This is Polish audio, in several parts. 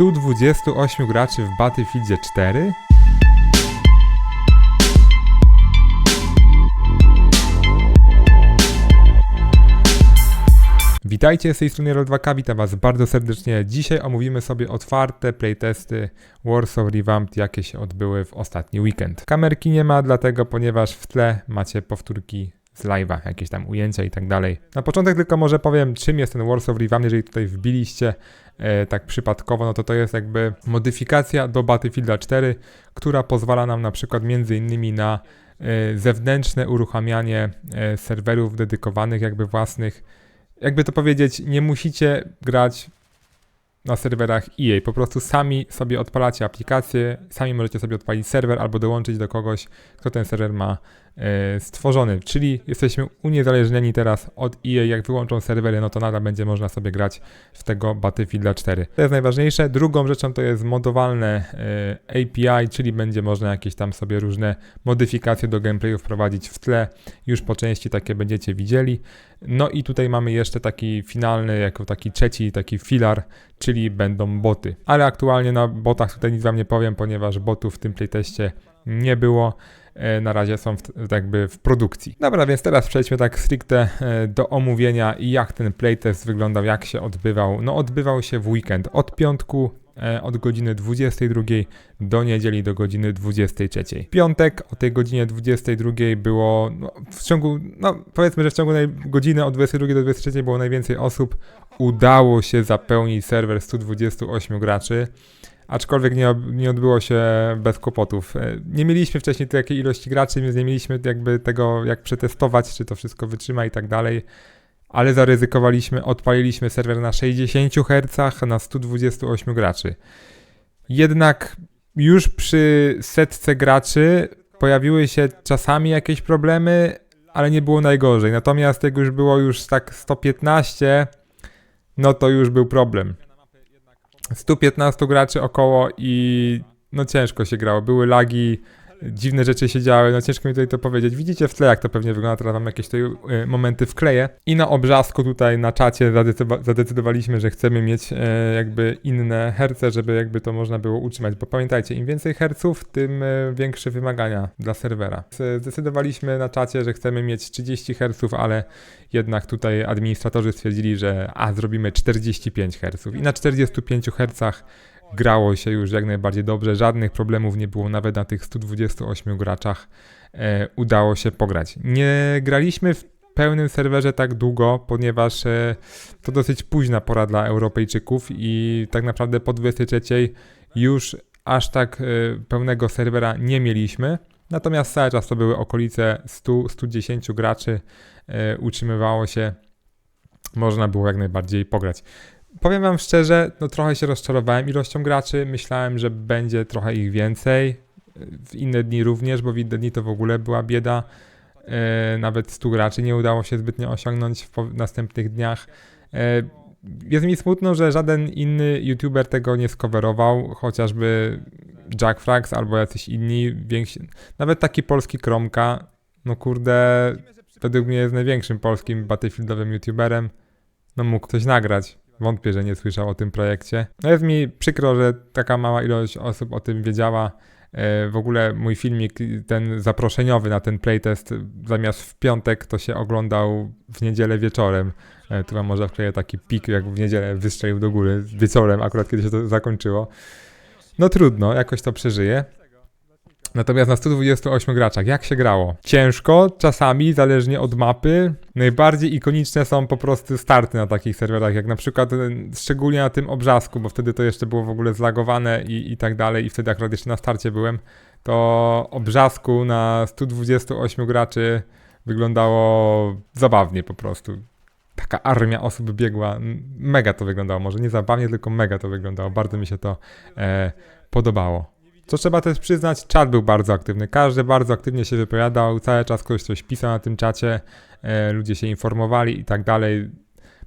128 graczy w Battlefieldzie 4? Witajcie, z tej strony Roll2K, witam was bardzo serdecznie. Dzisiaj omówimy sobie otwarte playtesty Warsaw Revamped, jakie się odbyły w ostatni weekend. Kamerki nie ma, dlatego ponieważ w tle macie powtórki z live'a, jakieś tam ujęcia i tak dalej. Na początek tylko może powiem, czym jest ten Warsaw Revamped, jeżeli tutaj wbiliście e, tak przypadkowo, no to to jest jakby modyfikacja do Battlefielda 4, która pozwala nam na przykład między innymi na e, zewnętrzne uruchamianie e, serwerów dedykowanych jakby własnych jakby to powiedzieć, nie musicie grać na serwerach EA. Po prostu sami sobie odpalacie aplikację, sami możecie sobie odpalić serwer albo dołączyć do kogoś, kto ten serwer ma stworzony. Czyli jesteśmy uniezależnieni teraz od EA. Jak wyłączą serwery, no to nadal będzie można sobie grać w tego Battlefielda 4. To jest najważniejsze. Drugą rzeczą to jest modowalne e, API, czyli będzie można jakieś tam sobie różne modyfikacje do gameplayu wprowadzić w tle. Już po części takie będziecie widzieli. No i tutaj mamy jeszcze taki finalny, jako taki trzeci, taki filar, czyli będą boty. Ale aktualnie na botach tutaj nic wam nie powiem, ponieważ botów w tym playteście nie było. E, Na razie są w, jakby w produkcji. Dobra, więc teraz przejdźmy tak stricte e, do omówienia jak ten playtest wyglądał, jak się odbywał. No odbywał się w weekend od piątku e, od godziny 22 do niedzieli do godziny 23. Piątek o tej godzinie 22 było no, w ciągu, no powiedzmy, że w ciągu godziny od 22 do 23 było najwięcej osób. Udało się zapełnić serwer 128 graczy. Aczkolwiek nie, nie odbyło się bez kłopotów. E, Nie mieliśmy wcześniej takiej ilości graczy, więc nie mieliśmy jakby tego, jak przetestować, czy to wszystko wytrzyma i tak dalej. Ale zaryzykowaliśmy, odpaliliśmy serwer na 60 Hz na 128 graczy. Jednak już przy setce graczy pojawiły się czasami jakieś problemy, ale nie było najgorzej. Natomiast jak już było już tak 115, no to już był problem. 115 graczy około i no ciężko się grało. Były lagi, dziwne rzeczy się działy, no ciężko mi tutaj to powiedzieć. Widzicie w tle, jak to pewnie wygląda, teraz wam jakieś tutaj y, momenty wkleję. I na obrazku tutaj na czacie zadecydowa- zadecydowaliśmy, że chcemy mieć e, jakby inne herce, żeby jakby to można było utrzymać, bo pamiętajcie, im więcej herców, tym e, większe wymagania dla serwera. Zdecydowaliśmy na czacie, że chcemy mieć 30 herców, ale jednak tutaj administratorzy stwierdzili, że a, zrobimy 45 Hz. I na 45 Hz grało się już jak najbardziej dobrze, żadnych problemów nie było, nawet na tych 128 graczach e, udało się pograć. Nie graliśmy w pełnym serwerze tak długo, ponieważ e, to dosyć późna pora dla Europejczyków i tak naprawdę po 23 już aż tak e, pełnego serwera nie mieliśmy. Natomiast cały czas to były okolice 100-110 graczy, e, utrzymywało się, można było jak najbardziej pograć. Powiem wam szczerze, no trochę się rozczarowałem ilością graczy. Myślałem, że będzie trochę ich więcej. W inne dni również, bo w inne dni to w ogóle była bieda. E, nawet 100 graczy nie udało się zbytnio osiągnąć w następnych dniach. E, jest mi smutno, że żaden inny youtuber tego nie skowerował, chociażby Jack Frax albo jacyś inni więksi. Nawet taki polski Kromka, no kurde, według mnie jest największym polskim battlefieldowym youtuberem. No mógł ktoś nagrać. Wątpię, że nie słyszał o tym projekcie. No jest mi przykro, że taka mała ilość osób o tym wiedziała. E, W ogóle mój filmik, ten zaproszeniowy na ten playtest, zamiast w piątek, to się oglądał w niedzielę wieczorem. E, Tu wam może wkleję taki pik, jak w niedzielę wystrzelił do góry wieczorem, akurat kiedy się to zakończyło. No trudno, jakoś to przeżyje. Natomiast na 128 graczach, jak się grało? Ciężko, czasami, zależnie od mapy. Najbardziej ikoniczne są po prostu starty na takich serwerach, jak na przykład, e, szczególnie na tym obrzasku, bo wtedy to jeszcze było w ogóle zlagowane i, i tak dalej, i wtedy akurat jeszcze na starcie byłem. To obrzasku na 128 graczy wyglądało zabawnie po prostu. Taka armia osób biegła. Mega to wyglądało, może nie zabawnie, tylko mega to wyglądało. Bardzo mi się to e, podobało. Co trzeba też przyznać, czat był bardzo aktywny. Każdy bardzo aktywnie się wypowiadał, cały czas ktoś coś pisał na tym czacie, e, ludzie się informowali i tak dalej.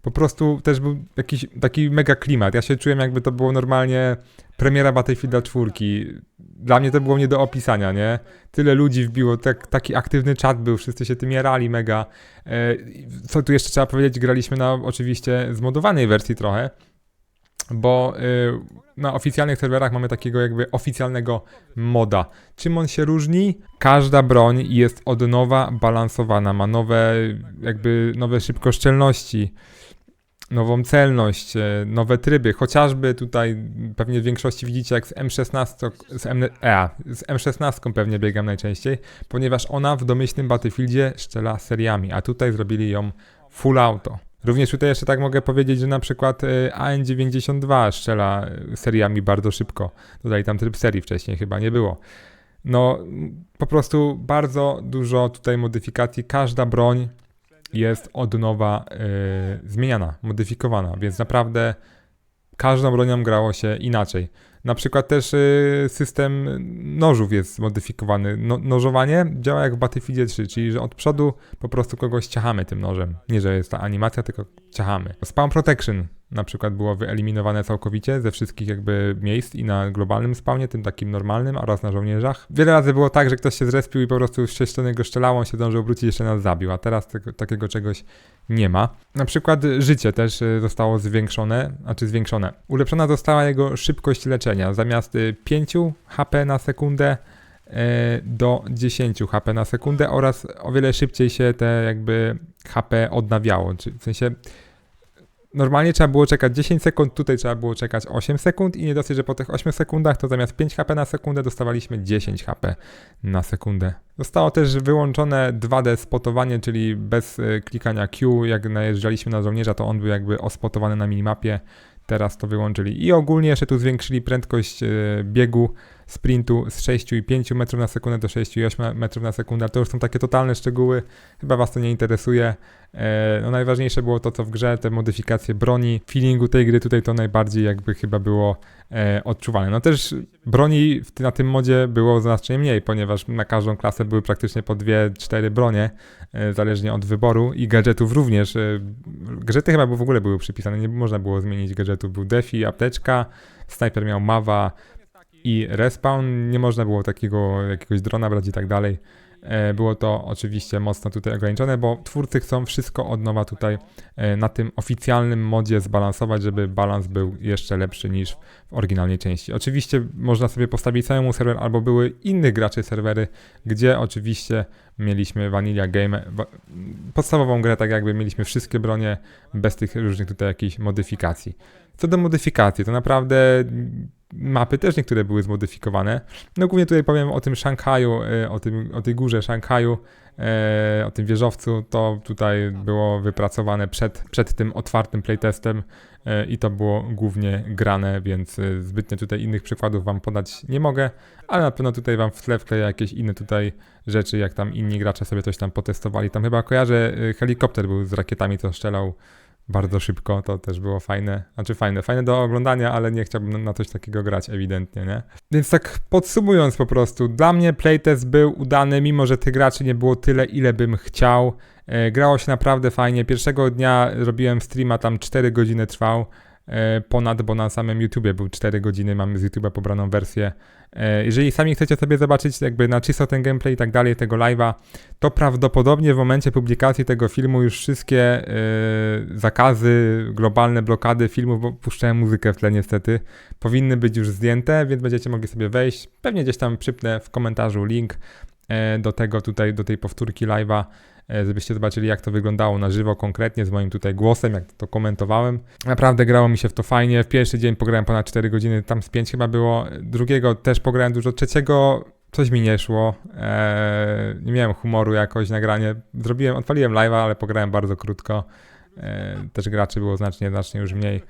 Po prostu też był jakiś taki mega klimat. Ja się czułem jakby to było normalnie premiera Battlefielda 4. Dla mnie to było nie do opisania, nie? Tyle ludzi wbiło, tak, taki aktywny czat był, wszyscy się tym jarali mega. E, co tu jeszcze trzeba powiedzieć, graliśmy na oczywiście zmodowanej wersji trochę, bo y, na oficjalnych serwerach mamy takiego jakby oficjalnego moda. Czym on się różni? Każda broń jest od nowa balansowana, ma nowe jakby nowe szybkoszczelności, nową celność, e, nowe tryby, chociażby tutaj pewnie w większości widzicie jak z M16, z, M, e, z M16 pewnie biegam najczęściej, ponieważ ona w domyślnym Battlefieldzie strzela seriami, a tutaj zrobili ją full auto. Również tutaj jeszcze tak mogę powiedzieć, że na przykład e, AN92 strzela e, seriami bardzo szybko. Dodali tam tryb serii wcześniej, chyba nie było. No, po prostu bardzo dużo tutaj modyfikacji. Każda broń jest od nowa y, zmieniana, modyfikowana, więc naprawdę każdą bronią grało się inaczej. Na przykład też y, system nożów jest zmodyfikowany. No, nożowanie działa jak w Battlefield 3, czyli że od przodu po prostu kogoś ciachamy tym nożem. Nie, że jest ta animacja, tylko ciachamy. Spawn Protection na przykład było wyeliminowane całkowicie ze wszystkich jakby miejsc i na globalnym spawnie, tym takim normalnym oraz na żołnierzach. Wiele razy było tak, że ktoś się zrespił i po prostu z go strzelało, on się dążył wrócić jeszcze nas zabił, a teraz takiego czegoś nie ma. Na przykład życie też y, zostało zwiększone, znaczy zwiększone. Ulepszona została jego szybkość leczenia. Zamiast 5 y, HP na sekundę do 10 HP na sekundę oraz o wiele szybciej się te jakby HP odnawiało. W sensie normalnie trzeba było czekać 10 sekund, tutaj trzeba było czekać 8 sekund i nie dosyć, że po tych 8 sekundach to zamiast 5 HP na sekundę dostawaliśmy 10 HP na sekundę. Zostało też wyłączone 2D spotowanie, czyli bez e, klikania Q, jak najeżdżaliśmy na żołnierza, to on był jakby ospotowany na minimapie. Teraz to wyłączyli. I ogólnie jeszcze tu zwiększyli prędkość e, biegu sprintu z 6,5 metrów na sekundę do 6,8 metrów na sekundę. To już są takie totalne szczegóły. Chyba Was to nie interesuje. E, no najważniejsze było to, co w grze, te modyfikacje broni, feelingu tej gry tutaj to najbardziej jakby chyba było e, odczuwalne. No też broni na tym modzie było znacznie mniej, ponieważ na każdą klasę były praktycznie po dwie, cztery bronie, e, zależnie od wyboru i gadżetów również. gadżety chyba w ogóle były przypisane, nie można było zmienić gadżetów. Był defi, apteczka, snajper miał mawa, i respawn. Nie można było takiego jakiegoś drona brać i tak dalej. E, było to oczywiście mocno tutaj ograniczone, bo twórcy chcą wszystko od nowa tutaj e, na tym oficjalnym modzie zbalansować, żeby balans był jeszcze lepszy niż w oryginalnej części. Oczywiście można sobie postawić samemu serwer, albo były innych graczy serwery, gdzie oczywiście mieliśmy Vanilla Game, podstawową grę, tak jakby mieliśmy wszystkie bronie bez tych różnych tutaj jakichś modyfikacji. Co do modyfikacji, to naprawdę mapy też niektóre były zmodyfikowane. No głównie tutaj powiem o tym Szanghaju, e, o, tym, o tej górze Szanghaju, e, o tym wieżowcu. To tutaj było wypracowane przed, przed tym otwartym playtestem e, i to było głównie grane, więc zbytnio tutaj innych przykładów wam podać nie mogę, ale na pewno tutaj wam w tle wkleję jakieś inne tutaj rzeczy, jak tam inni gracze sobie coś tam potestowali. Tam chyba kojarzę, helikopter był z rakietami, co strzelał bardzo szybko, to też było fajne, znaczy fajne, fajne do oglądania, ale nie chciałbym na coś takiego grać ewidentnie, nie? Więc tak podsumując po prostu, dla mnie playtest był udany, mimo że tych graczy nie było tyle, ile bym chciał. E, grało się naprawdę fajnie, pierwszego dnia robiłem streama, tam 4 godziny trwał, ponad, bo na samym YouTubie był 4 godziny, mamy z YouTube'a pobraną wersję. E, jeżeli sami chcecie sobie zobaczyć jakby na czysto ten gameplay i tak dalej, tego live'a, to prawdopodobnie w momencie publikacji tego filmu już wszystkie yy, zakazy, globalne blokady filmów, bo puszczałem muzykę w tle niestety, powinny być już zdjęte, więc będziecie mogli sobie wejść. Pewnie gdzieś tam przypnę w komentarzu link do tego tutaj, do tej powtórki live'a. E, żebyście zobaczyli, jak to wyglądało na żywo, konkretnie z moim tutaj głosem, jak to komentowałem. Naprawdę grało mi się w to fajnie. W pierwszy dzień pograłem ponad 4 godziny, tam z 5 chyba było. Drugiego też pograłem dużo. Trzeciego coś mi nie szło. Eee, nie miałem humoru jakoś nagranie. Zrobiłem, odpaliłem live'a, ale pograłem bardzo krótko. Eee, też graczy było znacznie, znacznie już mniej.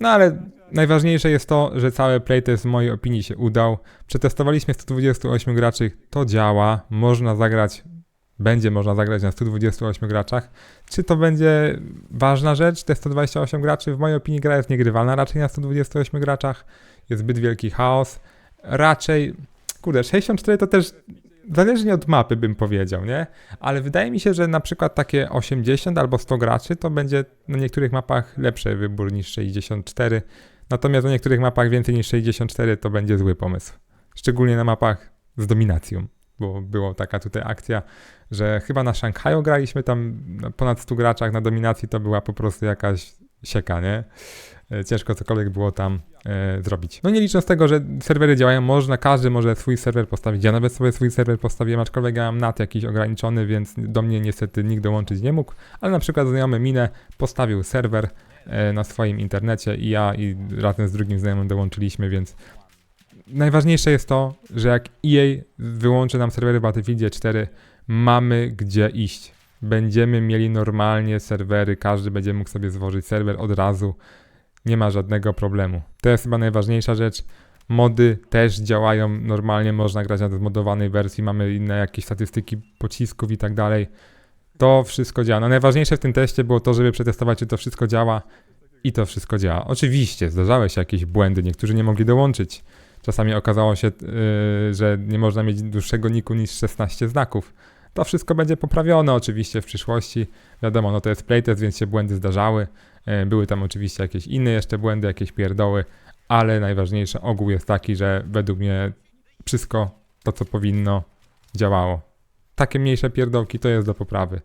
No ale najważniejsze jest to, że cały playtest w mojej opinii się udał. Przetestowaliśmy 128 graczy, to działa, można zagrać będzie można zagrać na 128 graczach. Czy to będzie ważna rzecz, te 128 graczy? W mojej opinii gra jest niegrywalna raczej na 128 graczach. Jest zbyt wielki chaos. Raczej, kurde, 64 to też zależnie od mapy bym powiedział, nie? Ale wydaje mi się, że na przykład takie 80 albo 100 graczy to będzie na niektórych mapach lepszy wybór niż 64. Natomiast na niektórych mapach więcej niż 64 to będzie zły pomysł. Szczególnie na mapach z dominacją bo była taka tutaj akcja, że chyba na Szanghaju graliśmy tam ponad 100 graczach na dominacji, to była po prostu jakaś sieka, nie? E, ciężko cokolwiek było tam e, zrobić. No nie licząc tego, że serwery działają, można, każdy może swój serwer postawić. Ja nawet sobie swój serwer postawiłem, aczkolwiek ja mam NAT jakiś ograniczony, więc do mnie niestety nikt dołączyć nie mógł, ale na przykład znajomy Minę postawił serwer e, na swoim internecie i ja i razem z drugim znajomym dołączyliśmy, więc najważniejsze jest to, że jak EA wyłączy nam serwery w Battlefieldzie 4, mamy gdzie iść. Będziemy mieli normalnie serwery, każdy będzie mógł sobie złożyć serwer od razu. Nie ma żadnego problemu. To jest chyba najważniejsza rzecz. Mody też działają normalnie, można grać na zmodowanej wersji, mamy inne jakieś statystyki pocisków i tak dalej. To wszystko działa. No najważniejsze w tym teście było to, żeby przetestować, czy to wszystko działa i to wszystko działa. Oczywiście zdarzały się jakieś błędy, niektórzy nie mogli dołączyć. Czasami okazało się, yy, że nie można mieć dłuższego niku niż 16 znaków. To wszystko będzie poprawione oczywiście w przyszłości. Wiadomo, no to jest playtest, więc się błędy zdarzały. Yy, Były tam oczywiście jakieś inne jeszcze błędy, jakieś pierdoły, ale najważniejszy ogół jest taki, że według mnie wszystko to, co powinno, działało. Takie mniejsze pierdołki to jest do poprawy,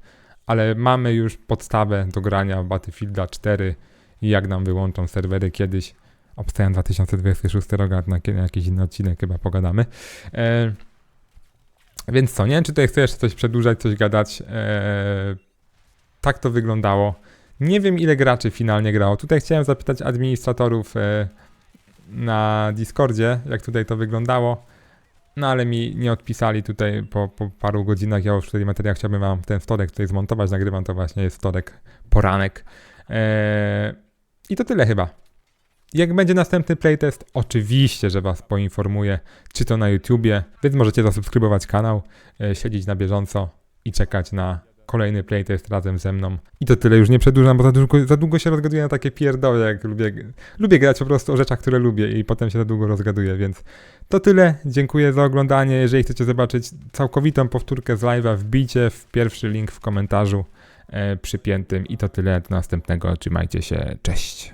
ale mamy już podstawę do grania w Battlefielda 4 i jak nam wyłączą serwery kiedyś, obstawiam 2026 rok, na kiedy- jakiś inny odcinek chyba pogadamy. E, więc co, nie wiem, czy tutaj chcę jeszcze coś przedłużać, coś gadać. E, tak to wyglądało. Nie wiem, ile graczy finalnie grało. Tutaj chciałem zapytać administratorów e, na Discordzie, jak tutaj to wyglądało. No ale mi nie odpisali tutaj po, po paru godzinach. Ja już tutaj materiał chciałbym wam ten wtorek tutaj zmontować. Nagrywam to właśnie, jest wtorek, poranek. Eee, I to tyle chyba. Jak będzie następny playtest, oczywiście, że was poinformuję, czy to na YouTubie, więc możecie zasubskrybować kanał, e, śledzić na bieżąco i czekać na kolejny playtest razem ze mną. I to tyle, już nie przedłużam, bo za długo, za długo się rozgaduję na takie pierdoły, jak lubię, lubię grać po prostu o rzeczach, które lubię i potem się za długo rozgaduję, więc to tyle. Dziękuję za oglądanie. Jeżeli chcecie zobaczyć całkowitą powtórkę z live'a, wbijcie w pierwszy link w komentarzu e, przypiętym i to tyle. Do następnego. Trzymajcie się. Cześć.